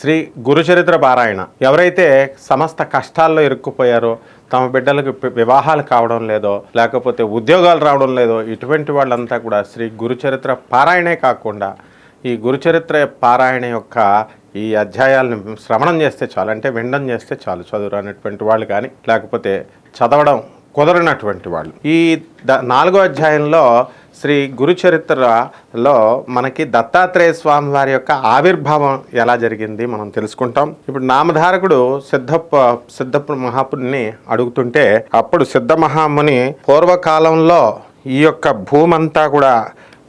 శ్రీ గురుచరిత్ర పారాయణ ఎవరైతే సమస్త కష్టాల్లో ఇరుక్కుపోయారో తమ బిడ్డలకు వివాహాలు కావడం లేదో లేకపోతే ఉద్యోగాలు రావడం లేదో ఇటువంటి వాళ్ళంతా కూడా శ్రీ గురుచరిత్ర పారాయణే కాకుండా ఈ గురుచరిత్ర పారాయణ యొక్క ఈ అధ్యాయాలను శ్రవణం చేస్తే చాలు. అంటే వినడం చేస్తే చాలు చదువు అనేటువంటి వాళ్ళు కానీ లేకపోతే చదవడం కుదరనటువంటి వాళ్ళు. ఈ నాలుగో అధ్యాయంలో శ్రీ గురుచరిత్రలో మనకి దత్తాత్రేయ స్వామి వారి యొక్క ఆవిర్భావం ఎలా జరిగింది మనం తెలుసుకుంటాం. ఇప్పుడు నామధారకుడు సిద్ధప్ప సిద్ధప్ప మహాపుని అడుగుతుంటే అప్పుడు సిద్ధ మహాముని పూర్వకాలంలో ఈ యొక్క భూమంతా కూడా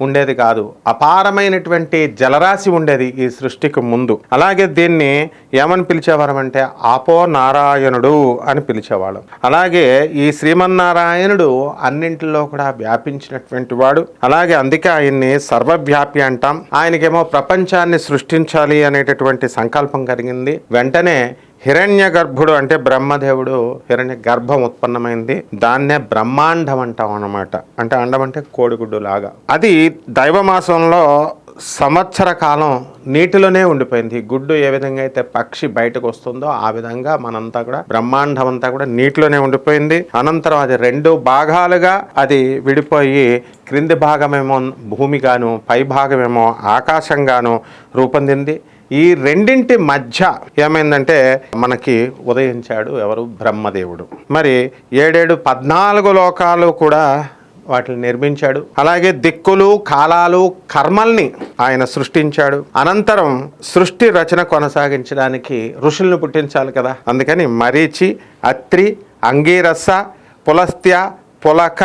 ఉండేది కాదు. అపారమైనటువంటి జలరాశి ఉండేది ఈ సృష్టికి ముందు. అలాగే దీన్ని ఏమని పిలిచేవారు అంటే ఆపో నారాయణుడు అని పిలిచేవాడు అలాగే ఈ శ్రీమన్నారాయణుడు అన్నింటిలో కూడా వ్యాపించినటువంటి వాడు. అలాగే అందుకే ఆయన్ని సర్వవ్యాపి అంటాం. ఆయనకేమో ప్రపంచాన్ని సృష్టించాలి అనేటటువంటి సంకల్పం కలిగింది. వెంటనే హిరణ్య గర్భుడు అంటే బ్రహ్మదేవుడు హిరణ్య గర్భం ఉత్పన్నమైంది. దాన్నే బ్రహ్మాండం అంటాం అన్నమాట. అంటే అండం అంటే కోడిగుడ్డు లాగా అది దైవమాసంలో సంవత్సర కాలం నీటిలోనే ఉండిపోయింది. గుడ్డు ఏ విధంగా అయితే పక్షి బయటకు వస్తుందో ఆ విధంగా మనంతా కూడా బ్రహ్మాండం అంతా కూడా నీటిలోనే ఉండిపోయింది. అనంతరం అది రెండు భాగాలుగా అది విడిపోయి క్రింది భాగమేమో భూమిగాను పై భాగమేమో ఆకాశంగాను రూపొందింది. ఈ రెండింటి మధ్య ఏమైందంటే మనకి ఉదయించాడు ఎవరు? బ్రహ్మదేవుడు. మరి ఏడేడు పద్నాలుగు లోకాలు కూడా వాటిని నిర్మించాడు. అలాగే దిక్కులు కాలాలు కర్మల్ని ఆయన సృష్టించాడు. అనంతరం సృష్టి రచన కొనసాగించడానికి ఋషుల్ని పుట్టించాలి కదా. అందుకని మరీచి అత్రి అంగీరస పులస్త్య పులక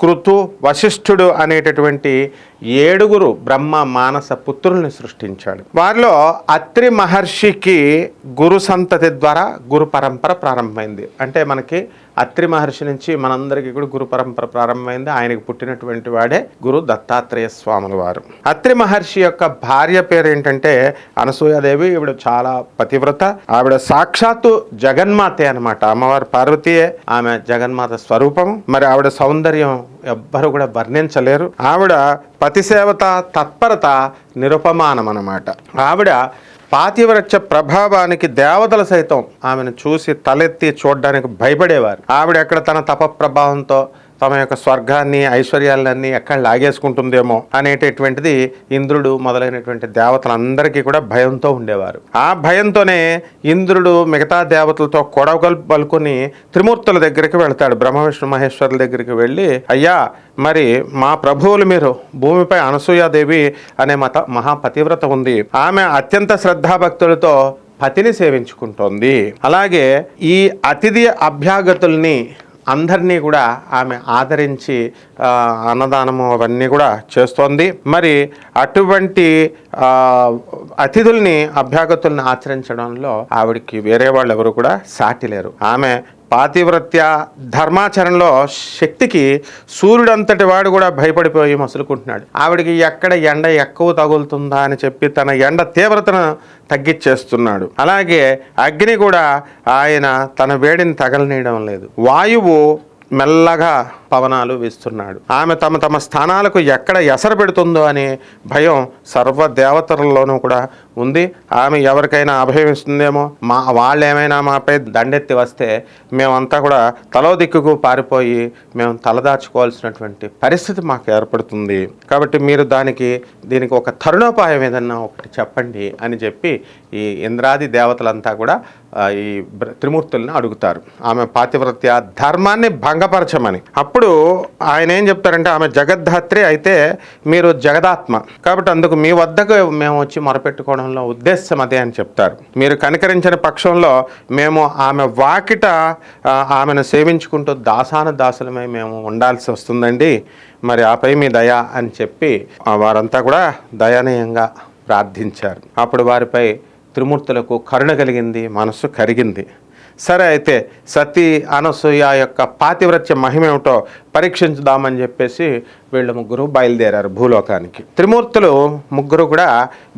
కృతు వశిష్ఠుడు అనేటటువంటి ఏడుగురు బ్రహ్మ మానస పుత్రుల్ని సృష్టించాడు. వారిలో అత్రి మహర్షికి గురు సంతతి ద్వారా గురు పరంపర ప్రారంభమైంది. అంటే మనకి అత్రి మహర్షి నుంచి మనందరికీ కూడా గురు పరంపర ప్రారంభమైంది. ఆయనకు పుట్టినటువంటి వాడే గురు దత్తాత్రేయ స్వాముల వారు. అత్రి మహర్షి యొక్క భార్య పేరు ఏంటంటే అనసూయాదేవి. ఈవిడ చాలా పతివ్రత. ఆవిడ సాక్షాత్తు జగన్మాతే అనమాట అమ్మవారు పార్వతీయే ఆమె జగన్మాత స్వరూపం. మరి ఆవిడ సౌందర్యం ఎవ్వరు కూడా వర్ణించలేరు. ఆవిడ పతిసేవత తత్పరత నిరుపమానం అనమాట ఆవిడ పాతివ్రత్య ప్రభావానికి దేవతలు సైతం ఆమెను చూసి తలెత్తి చూడడానికి భయపడేవారు. ఆవిడ ఎక్కడ తన తప ప్రభావంతో తమ యొక్క స్వర్గాన్ని ఐశ్వర్యాలన్నీ ఎక్కడ లాగేసుకుంటుందేమో అనేటటువంటిది ఇంద్రుడు మొదలైనటువంటి దేవతలందరికీ కూడా భయంతో ఉండేవారు. ఆ భయంతోనే ఇంద్రుడు మిగతా దేవతలతో కొడవగలు పలుకొని త్రిమూర్తుల దగ్గరికి వెళ్తాడు. బ్రహ్మ విష్ణు మహేశ్వరుల దగ్గరికి వెళ్ళి అయ్యా మరి మా ప్రభువులు మీరు భూమిపై అనసూయాదేవి అనే మత మహాపతివ్రత ఉంది. ఆమె అత్యంత శ్రద్ధాభక్తులతో పతిని సేవించుకుంటోంది. అలాగే ఈ అతిథి అభ్యాగతుల్ని అందరినీ కూడా ఆమె ఆదరించి అన్నదానము అవన్నీ కూడా చేస్తోంది. మరి అటువంటి అతిథుల్ని అభ్యాగతుల్ని ఆచరించడంలో ఆవిడకి వేరే వాళ్ళు ఎవరు కూడా సాటి లేరు. ఆమె పాతివ్రత్య ధర్మాచరణలో శక్తికి సూర్యుడంతటి వాడు కూడా భయపడిపోయి మసులుకుంటున్నాడు. ఆవిడికి ఎక్కడ ఎండ ఎక్కువ తగులుతుందా అని చెప్పి తన ఎండ తీవ్రతను తగ్గించేస్తున్నాడు అలాగే అగ్ని కూడా ఆయన తన వేడిని తగలనీయడం లేదు. వాయువు మెల్లగా పవనాలు వీస్తున్నాడు. ఆమె తమ తమ స్థానాలకు ఎక్కడ ఎసరు పెడుతుందో అనే భయం సర్వ దేవతలలోనూ కూడా ఉంది. ఆమె ఎవరికైనా అభయం ఇస్తుందేమో మా వాళ్ళు ఏమైనా మాపై దండెత్తి వస్తే మేమంతా కూడా తలో దిక్కుకు పారిపోయి మేము తలదాచుకోవాల్సినటువంటి పరిస్థితి మాకు ఏర్పడుతుంది. కాబట్టి మీరు దానికి దీనికి ఒక తరుణోపాయం ఏదన్నా ఒకటి చెప్పండి అని చెప్పి ఈ ఇంద్రాది దేవతలంతా కూడా ఈ త్రిమూర్తులను త్రిమూర్తుల్ని అడుగుతారు. ఆమె పాతివ్రత్య ధర్మాన్ని భంగపరచమని. అప్పుడు ఆయన ఏం చెప్తారంటే ఆమె జగద్ధాత్రి అయితే మీరు జగదాత్మ. కాబట్టి అందుకు మీ వద్దకు మేము వచ్చి మొరపెట్టుకోవడంలో ఉద్దేశం అదే అని చెప్తారు. మీరు కనికరించిన పక్షంలో మేము ఆమె వాకిట ఆమెను సేవించుకుంటూ దాసాన దాసులమై మేము ఉండాల్సి వస్తుందండి. మరి ఆపై మీ దయ అని చెప్పి వారంతా కూడా దయనీయంగా ప్రార్థించారు. అప్పుడు వారిపై త్రిమూర్తులకు కరుణ కలిగింది మనస్సు కరిగింది. సరే అయితే సతీ అనసూయ యొక్క పాతివ్రత్య మహిమేమిటో పరీక్షించుదామని చెప్పేసి వీళ్ళు ముగ్గురు బయలుదేరారు భూలోకానికి. త్రిమూర్తులు ముగ్గురు కూడా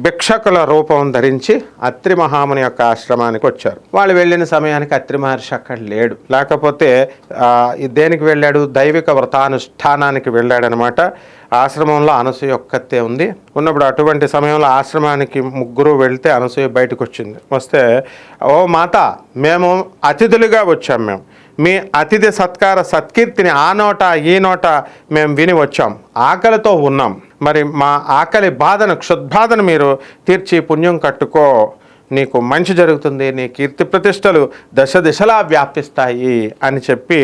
భిక్షకుల రూపం ధరించి అత్రి మహాముని యొక్క ఆశ్రమానికి వచ్చారు. వాళ్ళు వెళ్ళిన సమయానికి అత్రి మహర్షి అక్కడ లేడు. లేకపోతే ఈ దేనికి వెళ్ళాడు? దైవిక వ్రతానుష్ఠానానికి వెళ్ళాడనమాట. ఆశ్రమంలో అనసూయ ఒక్కతే ఉంది. ఉన్నప్పుడు అటువంటి సమయంలో ఆశ్రమానికి ముగ్గురు వెళ్తే అనసూయ బయటకు వచ్చింది వస్తే ఓ మాత మేము అతిథులుగా వచ్చాం మేము. మీ అతిథి సత్కార సత్కీర్తిని ఆ నోట ఈ నోట మేము విని వచ్చాం. ఆకలితో ఉన్నాం. మరి మా ఆకలి బాధను క్షుద్బాధను మీరు తీర్చి పుణ్యం కట్టుకో. నీకు మంచి జరుగుతుంది. నీ కీర్తి ప్రతిష్టలు దశ దిశలా వ్యాపిస్తాయి అని చెప్పి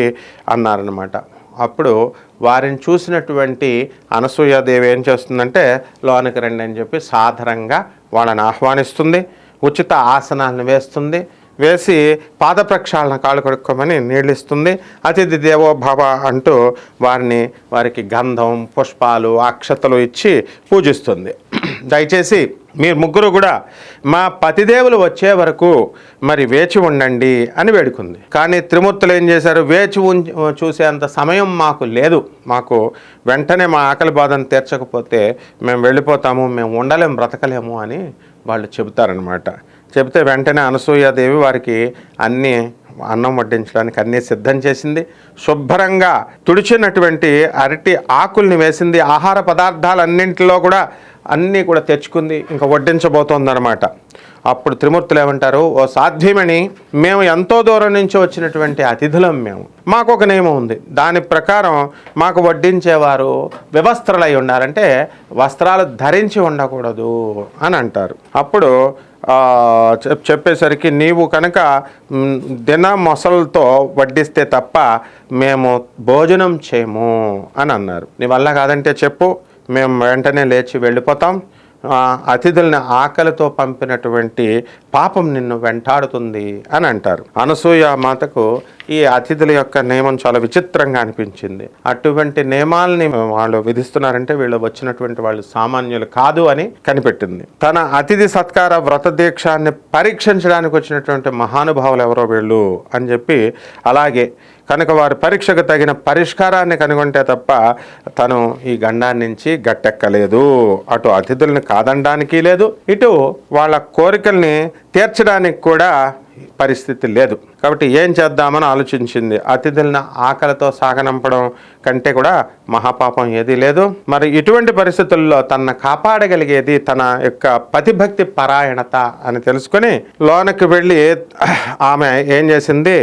అన్నారనమాట అప్పుడు వారిని చూసినటువంటి అనసూయాదేవి ఏం చేస్తుందంటే లోనికి రండి అని చెప్పి సాధారణంగా వాళ్ళని ఆహ్వానిస్తుంది ఉచిత ఆసనాలను వేస్తుంది వేసి పాద ప్రక్షాళన కాళ్ళు కడుక్కోమని నీళ్ళిస్తుంది. అతిథి దేవో భవ అంటూ వారిని వారికి గంధం పుష్పాలు అక్షతలు ఇచ్చి పూజిస్తుంది. దయచేసి మీరు ముగ్గురు కూడా మా పతిదేవులు వచ్చే వరకు మరి వేచి ఉండండి అని వేడుకుంది. కానీ త్రిమూర్తులు ఏం చేశారు? వేచి చూసేంత సమయం మాకు లేదు. మాకు వెంటనే మా ఆకలి బాధను తీర్చకపోతే మేము వెళ్ళిపోతాము మేము ఉండలేము బ్రతకలేము అని వాళ్ళు చెబుతారనమాట చెబితే వెంటనే అనసూయాదేవి వారికి అన్నీ అన్నం వడ్డించడానికి అన్నీ సిద్ధం చేసింది. శుభ్రంగా తుడిచినటువంటి అరటి ఆకుల్ని వేసింది. ఆహార పదార్థాలన్నింటిలో కూడా అన్నీ కూడా తెచ్చుకుంది. ఇంకా వడ్డించబోతోందనమాట అప్పుడు త్రిమూర్తులు ఏమంటారు ఓ సాధ్యమని మేము ఎంతో దూరం నుంచి వచ్చినటువంటి అతిథులం మేము. మాకు ఒక నియమం ఉంది. దాని ప్రకారం మాకు వడ్డించేవారు వ్యవస్థలై ఉన్నారంటే వస్త్రాలు ధరించి ఉండకూడదు అని అంటారు. అప్పుడు చెప్- చెప్పేసరికి నీవు కనుక దిన మొసలతో వడ్డిస్తే తప్ప మేము భోజనం చేయము అని అన్నారు. నీ వల్ల కాదంటే చెప్పు మేము వెంటనే లేచి వెళ్ళిపోతాం. అతిథుల్ని ఆకలితో పంపినటువంటి పాపం నిన్ను వెంటాడుతుంది అని అంటారు. అనసూయ మాతకు ఈ అతిథుల యొక్క నియమం చాలా విచిత్రంగా అనిపించింది. అటువంటి నియమాలని వాళ్ళు విధిస్తున్నారంటే వీళ్ళు వచ్చినటువంటి వాళ్ళు సామాన్యులు కాదు అని కనిపెట్టింది. తన అతిథి సత్కార వ్రత దీక్షాన్ని పరీక్షించడానికి వచ్చినటువంటి మహానుభావులు ఎవరో వీళ్ళు అని చెప్పి అలాగే కనుక వారి పరీక్షకు తగిన పరిష్కారాన్ని కనుగొంటే తప్ప తను ఈ గండాన్ని నుంచి గట్టెక్కలేదు. అటు అతిథుల్ని కాదనడానికి లేదు ఇటు వాళ్ళ కోరికల్ని తీర్చడానికి కూడా పరిస్థితి లేదు. కాబట్టి ఏం చేద్దామని ఆలోచించింది. అతిథులను ఆకలితో సాగనంపడం కంటే కూడా మహాపాపం ఏదీ లేదు. మరి ఇటువంటి పరిస్థితుల్లో తన కాపాడగలిగేది తన యొక్క పతిభక్తి పరాయణత అని తెలుసుకొని లోనకి వెళ్ళి ఆమె ఏం చేసింది?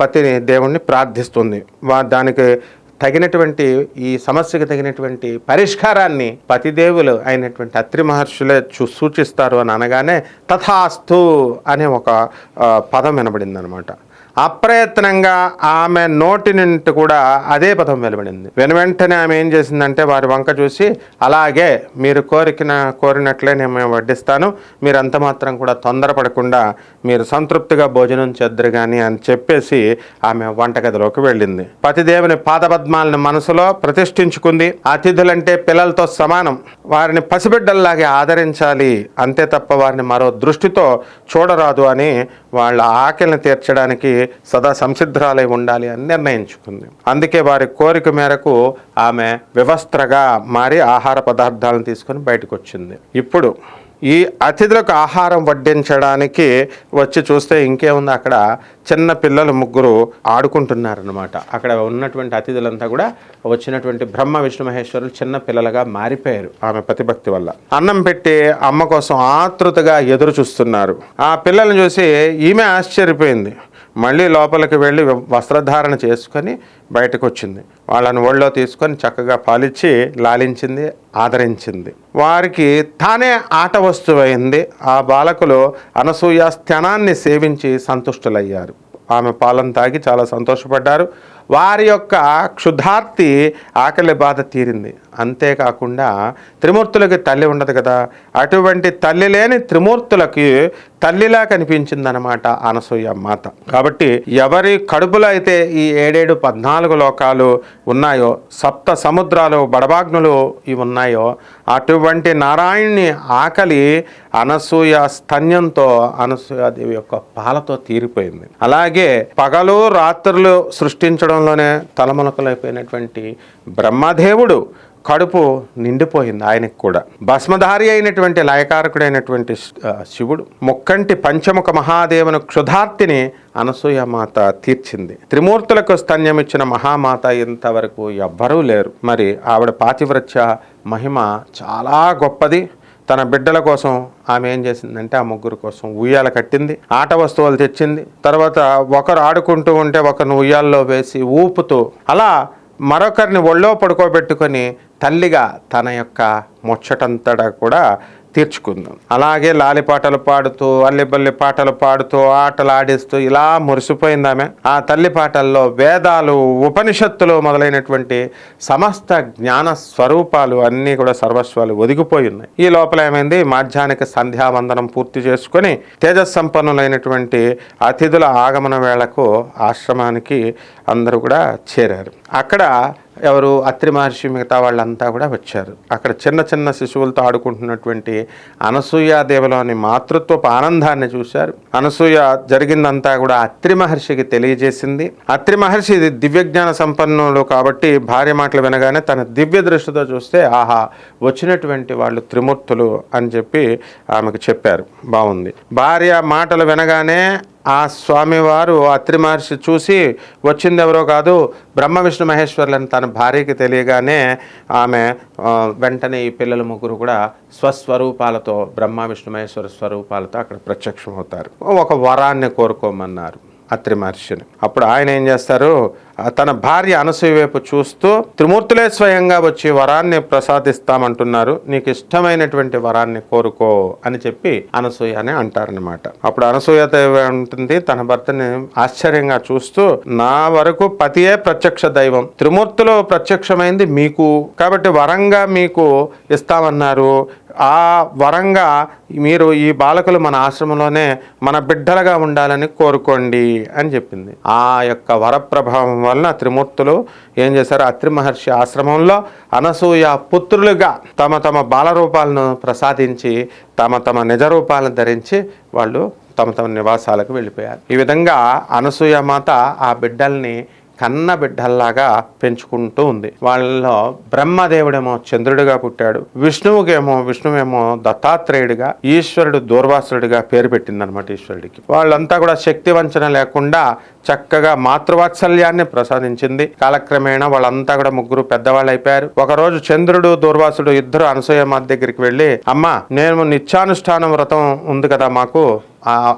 పతిని దేవుణ్ణి ప్రార్థిస్తుంది. దానికి తగినటువంటి ఈ సమస్యకు తగినటువంటి పరిష్కారాన్ని పతిదేవులు అయినటువంటి అత్రి మహర్షులే చూ సూచిస్తారు అని అనగానే తథాస్తు అనే ఒక పదం వినబడింది అనమాట అప్రయత్నంగా ఆమె నోటి నుండి కూడా అదే పదం వెలువడింది. వెను వెంటనే ఆమె ఏం చేసిందంటే వారి వంక చూసి అలాగే మీరు కోరికిన కోరినట్లే నేను మేము వడ్డిస్తాను. మీరు అంత మాత్రం కూడా తొందరపడకుండా మీరు సంతృప్తిగా భోజనం చేద్దరు కానీ అని చెప్పేసి ఆమె వంటగదిలోకి వెళ్ళింది. పతిదేవుని పాదపద్మాలను మనసులో ప్రతిష్ఠించుకుంది. అతిథులంటే పిల్లలతో సమానం. వారిని పసిబిడ్డల్లాగే ఆదరించాలి. అంతే తప్ప వారిని మరో దృష్టితో చూడరాదు అని వాళ్ళ ఆకలిని తీర్చడానికి సదా సంసిద్ధురాలై ఉండాలి అని నిర్ణయించుకుంది. అందుకే వారి కోరిక మేరకు ఆమె వివస్త్రగా మారి ఆహార పదార్థాలను తీసుకొని బయటకు వచ్చింది ఇప్పుడు ఈ అతిథులకు ఆహారం వడ్డించడానికి వచ్చి చూస్తే ఇంకేముంది అక్కడ? చిన్న పిల్లలు ముగ్గురు ఆడుకుంటున్నారనమాట అక్కడ ఉన్నటువంటి అతిథులంతా కూడా వచ్చినటువంటి బ్రహ్మ విష్ణు మహేశ్వరులు చిన్న పిల్లలుగా మారిపోయారు ఆమె ప్రతిభక్తి వల్ల. అన్నం పెట్టి అమ్మ కోసం ఆతృతగా ఎదురు చూస్తున్నారు. ఆ పిల్లల్ని చూసి ఈమె ఆశ్చర్యపోయింది. మళ్ళీ లోపలికి వెళ్ళి వస్త్రధారణ చేసుకొని బయటకు వచ్చింది వాళ్ళని ఒళ్ళో తీసుకొని చక్కగా పాలిచ్చి లాలించింది ఆదరించింది. వారికి తానే ఆట వస్తువైంది. ఆ బాలకులు అనసూయ స్థనాన్ని సేవించి సంతుష్టులయ్యారు. ఆమె పాలను తాగి చాలా సంతోషపడ్డారు. వారి యొక్క క్షుధార్తి ఆకలి బాధ తీరింది. అంతేకాకుండా త్రిమూర్తులకి తల్లి ఉండదు కదా. అటువంటి తల్లి లేని త్రిమూర్తులకి తల్లిలా కనిపించిందనమాట అనసూయ మాత. కాబట్టి ఎవరి కడుపులో అయితే ఈ ఏడేడు పద్నాలుగు లోకాలు ఉన్నాయో సప్త సముద్రాలు బడబాగ్నులు ఇవి ఉన్నాయో అటువంటి నారాయణ్ణి ఆకలి అనసూయ స్తన్యంతో అనసూయాదేవి యొక్క పాలతో తీరిపోయింది. అలాగే పగలు రాత్రులు సృష్టించడంలోనే తలమునకలైపోయినటువంటి బ్రహ్మదేవుడు కడుపు నిండిపోయింది ఆయనకు కూడా. భస్మధారి అయినటువంటి లయకారకుడైనటువంటి శివుడు ముక్కంటి పంచముఖ మహాదేవుని క్షుధార్తిని అనసూయ మాత తీర్చింది. త్రిమూర్తులకు స్తన్యమిచ్చిన మహామాత ఇంతవరకు ఎవ్వరూ లేరు. మరి ఆవిడ పాతివ్రత్య మహిమ చాలా గొప్పది. తన బిడ్డల కోసం ఆమె ఏం చేసిందంటే ఆ ముగ్గురు కోసం ఉయ్యాల కట్టింది ఆట వస్తువులు తెచ్చింది. తర్వాత ఒకరు ఆడుకుంటూ ఉంటే ఒకరిని ఉయ్యాల్లో వేసి ఊపుతూ అలా మరొకరిని ఒళ్ళో పడుకోబెట్టుకొని తల్లిగా తన యొక్క ముచ్చటంతటా కూడా తీర్చుకుందాం. అలాగే లాలిపాటలు పాడుతూ అల్లిబల్లి పాటలు పాడుతూ ఆటలు ఆడిస్తూ ఇలా మురిసిపోయింది ఆమె. ఆ తల్లి పాటల్లో వేదాలు ఉపనిషత్తులు మొదలైనటువంటి సమస్త జ్ఞాన స్వరూపాలు అన్నీ కూడా సర్వస్వాలు ఒదిగిపోయి ఉన్నాయి. ఈ లోపల ఏమైంది? మాధ్యానిక సంధ్యావందనం పూర్తి చేసుకొని తేజస్సంపన్నులైనటువంటి అతిథుల ఆగమన వేళకు ఆశ్రమానికి అందరూ కూడా చేరారు. అక్కడ ఎవరు అత్రి మహర్షి మిగతా వాళ్ళంతా కూడా వచ్చారు. అక్కడ చిన్న చిన్న శిశువులతో ఆడుకుంటున్నటువంటి అనసూయాదేవిలోని మాతృత్వపు ఆనందాన్ని చూశారు. అనసూయ జరిగిందంతా కూడా అత్రి మహర్షికి తెలియజేసింది. అత్రి మహర్షి ఇది దివ్యజ్ఞాన సంపన్నుడు కాబట్టి భార్య మాటలు వినగానే తన దివ్య దృష్టితో చూస్తే ఆహా వచ్చినటువంటి వాళ్ళు త్రిమూర్తులు అని చెప్పి ఆమెకు చెప్పారు. బాగుంది. భార్య మాటలు వినగానే ఆ స్వామివారు అత్రి మహర్షి చూసి వచ్చింది ఎవరో కాదు బ్రహ్మ విష్ణు మహేశ్వర్లను తన భార్యకి తెలియగానే ఆమె వెంటనే ఈ పిల్లల ముగ్గురు కూడా స్వస్వరూపాలతో బ్రహ్మ విష్ణు మహేశ్వర స్వరూపాలతో అక్కడ ప్రత్యక్షమవుతారు. ఒక వరాన్ని కోరుకోమన్నారు అత్రి మహర్షిని. అప్పుడు ఆయన ఏం చేస్తారు? తన భార్య అనసూయ వైపు చూస్తూ త్రిమూర్తులే స్వయంగా వచ్చి వరాన్ని ప్రసాదిస్తామంటున్నారు. నీకు ఇష్టమైనటువంటి వరాన్ని కోరుకో అని చెప్పి అనసూయ అని అంటారనమాట అప్పుడు అనసూయ ఉంటుంది తన భర్తని ఆశ్చర్యంగా చూస్తూ నా వరకు పతియే ప్రత్యక్ష దైవం. త్రిమూర్తులు ప్రత్యక్షమైంది మీకు. కాబట్టి వరంగా మీకు ఇస్తామన్నారు. ఆ వరంగా మీరు ఈ బాలకులు మన ఆశ్రమంలోనే మన బిడ్డలుగా ఉండాలని కోరుకోండి అని చెప్పింది. ఆ యొక్క వరప్రభావం వలన త్రిమూర్తులు ఏం చేశారు? అత్రి మహర్షి ఆశ్రమంలో అనసూయ పుత్రులుగా తమ తమ బాలరూపాలను ప్రసాదించి తమ తమ నిజ రూపాలను ధరించి వాళ్ళు తమ తమ నివాసాలకు వెళ్ళిపోయారు. ఈ విధంగా అనసూయ మాత ఆ బిడ్డల్ని కన్న బిడ్డల్లాగా పెంచుకుంటూ ఉంది. వాళ్ళలో బ్రహ్మదేవుడేమో చంద్రుడిగా పుట్టాడు. విష్ణువుకేమో విష్ణువేమో దత్తాత్రేయుడిగా ఈశ్వరుడు దూర్వాసురుడిగా పేరు పెట్టిందనమాట ఈశ్వరుడికి. వాళ్ళంతా కూడా శక్తి వంచన లేకుండా చక్కగా మాతృవాత్సల్యాన్ని ప్రసాదించింది. కాలక్రమేణా వాళ్ళంతా కూడా ముగ్గురు పెద్దవాళ్ళు అయిపోయారు ఒకరోజు చంద్రుడు దూర్వాసుడు ఇద్దరు అనసూయ మాత దగ్గరికి వెళ్ళి అమ్మ నేను నిత్యానుష్ఠాన వ్రతం ఉంది కదా మాకు.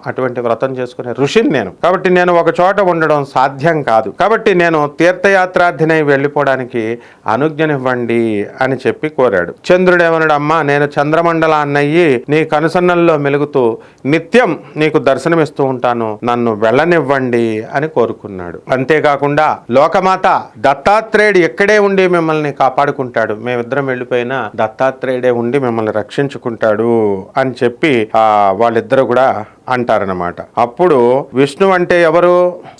అటువంటి వ్రతం చేసుకునే ఋషిని నేను. కాబట్టి నేను ఒక చోట ఉండడం సాధ్యం కాదు. కాబట్టి నేను తీర్థయాత్రార్థినై వెళ్ళిపోవడానికి అనుజ్ఞనివ్వండి అని చెప్పి కోరాడు. చంద్రుడు ఏమన్నాడు అమ్మా నేను చంద్రమండలాన్నయ్యి నీ కనుసన్నల్లో మెలుగుతూ నిత్యం నీకు దర్శనమిస్తూ ఉంటాను. నన్ను వెళ్ళనివ్వండి అని కోరుకున్నాడు. అంతేకాకుండా లోకమాత దత్తాత్రేయుడు ఎక్కడే ఉండి మిమ్మల్ని కాపాడుకుంటాడు? మేమిద్దరం వెళ్ళిపోయినా దత్తాత్రేయుడే ఉండి మిమ్మల్ని రక్షించుకుంటాడు అని చెప్పి ఆ వాళ్ళిద్దరు కూడా అంటారనమాట అప్పుడు విష్ణు అంటే ఎవరు?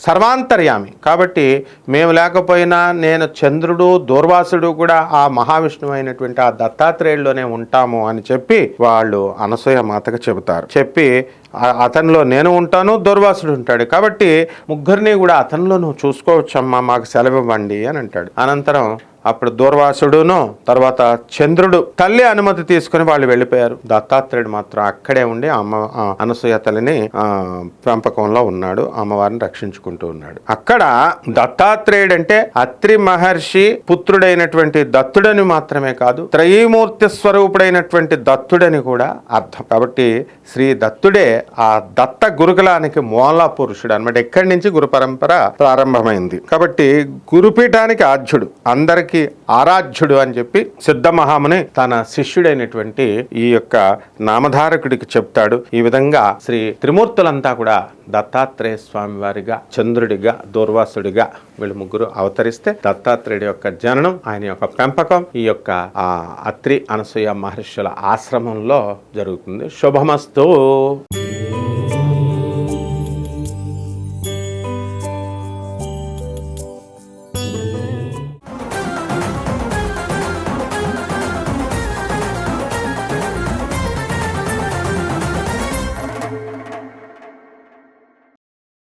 సర్వాంతర్యామి. కాబట్టి మేము లేకపోయినా నేను చంద్రుడు దూర్వాసుడు కూడా ఆ మహావిష్ణువు అయినటువంటి ఆ దత్తాత్రేయుల్లోనే ఉంటాము అని చెప్పి వాళ్ళు అనసూయ మాతకు చెబుతారు. చెప్పి అతనిలో నేను ఉంటాను దుర్వాసుడు ఉంటాడు. కాబట్టి ముగ్గురిని కూడా అతనిలో నువ్వు చూసుకోవచ్చమ్మా మాకు సెలవు ఇవ్వండి అని అంటాడు. అనంతరం అప్పుడు దూర్వాసుడును తర్వాత చంద్రుడు తల్లి అనుమతి తీసుకుని వాళ్ళు వెళ్ళిపోయారు. దత్తాత్రేయుడు మాత్రం అక్కడే ఉండి అమ్మ అనసూయ తల్లిని పెంపకంలో ఉన్నాడు. అమ్మవారిని రక్షించుకుంటూ ఉన్నాడు. అక్కడ దత్తాత్రేయుడు అంటే అత్రి మహర్షి పుత్రుడైనటువంటి దత్తుడని మాత్రమే కాదు త్రయీమూర్తి స్వరూపుడైనటువంటి దత్తుడని కూడా అర్థం. కాబట్టి శ్రీ దత్తుడే ఆ దత్త గురుకులానికి మూల పురుషుడు అనమాట ఎక్కడి నుంచి గురు పరంపర ప్రారంభమైంది. కాబట్టి గురుపీఠానికి ఆద్యుడు అందరికీ అందరికీ ఆరాధ్యుడు అని చెప్పి సిద్ధమహాముని తన శిష్యుడైనటువంటి ఈ యొక్క నామధారకుడికి చెప్తాడు. ఈ విధంగా శ్రీ త్రిమూర్తులంతా కూడా దత్తాత్రేయ స్వామి వారిగా చంద్రుడిగా దూర్వాసుడిగా వీళ్ళు ముగ్గురు అవతరిస్తే దత్తాత్రేయుడి యొక్క జననం ఆయన యొక్క పెంపకం ఈ యొక్క ఆ అత్రి అనసూయ మహర్షుల ఆశ్రమంలో జరుగుతుంది. శుభమస్తు.